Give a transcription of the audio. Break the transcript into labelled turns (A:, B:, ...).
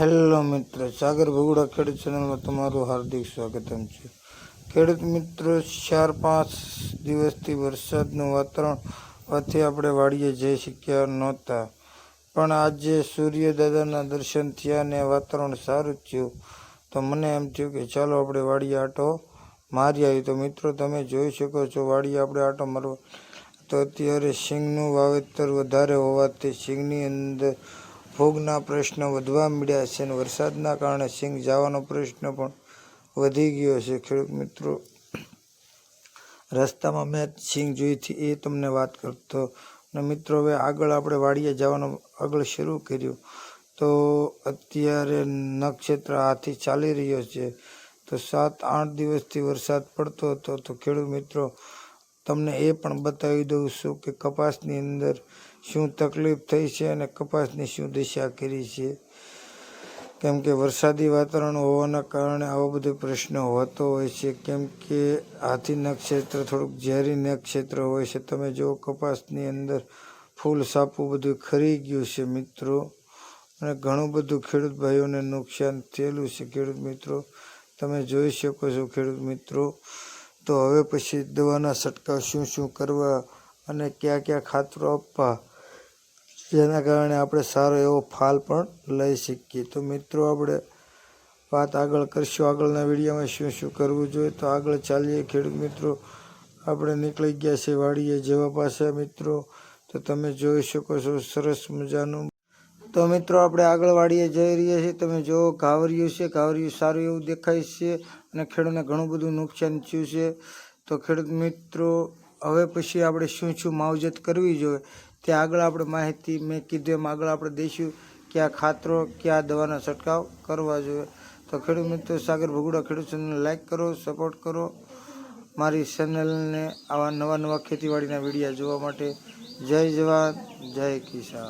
A: Hello મિત્ર સાગર ભગુડા ખેડૂત ચેનલમાં તમારું હાર્દિક સ્વાગતમ છે. ખેડૂત મિત્રો, ચાર પાંચ દિવસથી વરસાદનું વાતાવરણ હોવાથી આપણે વાડીએ જઈ શક્યા નહોતા. પણ આજે સૂર્યદાદાના દર્શન થયા અને વાતાવરણ સારું થયું. તો મને એમ થયું કે ચાલો આપણે વાડીએ આટો મારી આવી તો મિત્રો, તમે જોઈ શકો છો વાડીએ આપણે આટો મારવા. તો અત્યારે સિંગનું વાવેતર વધારે હોવાથી સિંગની અંદર ફૂગના પ્રશ્ન વધવા મળ્યા છે અને વરસાદના કારણે સિંગ જવાનો પ્રશ્ન પણ વધી ગયો છે. ખેડૂત મિત્રો, રસ્તામાં મેં સિંગ જોઈ હતી, એ તમને વાત કરતો. અને મિત્રો, હવે આગળ આપણે વાડીએ જવાનું, આગળ શરૂ કર્યું. તો અત્યારે નક્ષત્ર હાથી ચાલી રહ્યો છે. તો સાત, આઠ દિવસથી વરસાદ પડતો હતો. તો ખેડૂત મિત્રો તમને એ પણ બતાવી દઉં છું કે કપાસની અંદર શું તકલીફ થઈ છે અને કપાસની શું દિશા કરી છે. કેમ કે વરસાદી વાતાવરણ હોવાના કારણે આવો બધો પ્રશ્ન હોતો હોય છે. કેમ કે હાથી નક્ષત્ર થોડુંક ઝેરી નક્ષત્ર હોય છે. તમે જો કપાસની અંદર ફૂલ સાપું બધું ખરી ગયું છે મિત્રો. અને ઘણું બધું ખેડૂત ભાઈઓને નુકસાન થયેલું છે. ખેડૂત મિત્રો, તમે જોઈ શકો છો ખેડૂત મિત્રો તો હવે પછી દવાના છંટકાવ શું શું કરવા અને કયા કયા ખાતરો આપવા? જેના કારણે આપણે સારો એવો ફાલ પણ લઈ શકીએ. તો મિત્રો, આપણે વાત આગળ કરશું. આગળના વિડીયોમાં શું શું કરવું જોઈએ? તો આગળ ચાલીએ. ખેડૂત મિત્રો, આપણે નીકળી ગયા છે વાડીએ જેવા પાસે મિત્રો, તો તમે જોઈ શકો છો, સરસ મજાનું તો મિત્રો, આપણે આગળ વાડીએ જઈ રહ્યા છીએ. તમે જુઓ, ઘાવરિયું છે. ઘાવરિયું સારું એવું દેખાય છે અને ખેડૂતને ઘણું બધું નુકસાન થયું છે. તો ખેડૂત મિત્રો, હવે પછી આપણે શું શું માવજત કરવી જોઈએ તે આગળ આપણે માહિતી મેં કીધું. એમ આગળ આપણે દઈશું કયા ખાતરો કયા દવાના છંટકાવ કરવા જોઈએ. તો ખેડૂત મિત્રો, સાગર ભગુડા ખેડૂત ચેનલને લાઇક કરો સપોર્ટ કરો. મારી ચેનલને આવા નવા નવા ખેતીવાડીના વિડીયા જોવા માટે. જય જવાન, જય કિસાન.